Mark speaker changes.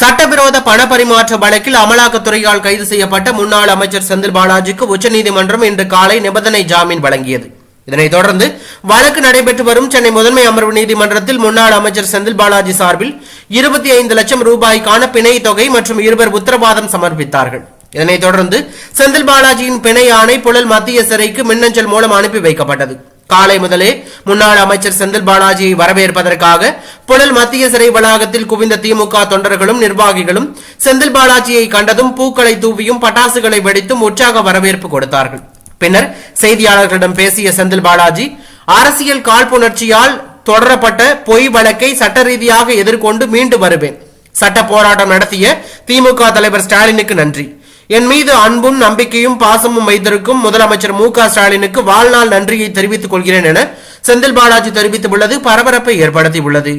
Speaker 1: சட்டவிரோத பண பரிமாற்ற வழக்கில் அமலாக்கத்துறையால் கைது செய்யப்பட்ட முன்னாள் அமைச்சர் செந்தில் பாலாஜிக்கு உச்சநீதிமன்றம் இன்று காலை நிபந்தனை ஜாமீன் வழங்கியது. இதனைத் தொடர்ந்து வழக்கு நடைபெற்று வரும் சென்னை முதன்மை அமர்வு நீதிமன்றத்தில் முன்னாள் அமைச்சர் செந்தில் பாலாஜி சார்பில் இருபத்தி ஐந்து லட்சம் ரூபாய்க்கான பிணை தொகை மற்றும் இருவர் உத்தரவாதம் சமர்ப்பித்தார்கள். இதனைத் தொடர்ந்து செந்தில் பாலாஜியின் பிணை ஆணை புழல் மத்திய சிறைக்கு மின்னஞ்சல் மூலம் அனுப்பி வைக்கப்பட்டது. காலை முதலே முன்னாள் அமைச்சர் செந்தில் பாலாஜியை வரவேற்பதற்காக புழல் மத்திய சிறை வளாகத்தில் குவிந்த திமுக தொண்டர்களும் நிர்வாகிகளும் செந்தில் பாலாஜியை கண்டதும் பூக்களை தூவியும் பட்டாசுகளை வெடித்தும் உற்சாக வரவேற்பு கொடுத்தார்கள். பின்னர் செய்தியாளர்களிடம் பேசிய செந்தில் பாலாஜி அரசியல் காழ்ப்புணர்ச்சியால் தொடரப்பட்ட பொய் வழக்கை சட்ட ரீதியாக எதிர்கொண்டு மீண்டு வருவேன். சட்ட போராட்டம் நடத்திய திமுக தலைவர் ஸ்டாலினுக்கு நன்றி. என் மீது அன்பும் நம்பிக்கையும் பாசமும் வைத்திருக்கும் முதலமைச்சர் மு க ஸ்டாலினுக்கு வாழ்நாள் நன்றியை தெரிவித்துக் கொள்கிறேன் என செந்தில் பாலாஜி தெரிவித்துள்ளது பரபரப்பை ஏற்படுத்தியுள்ளது.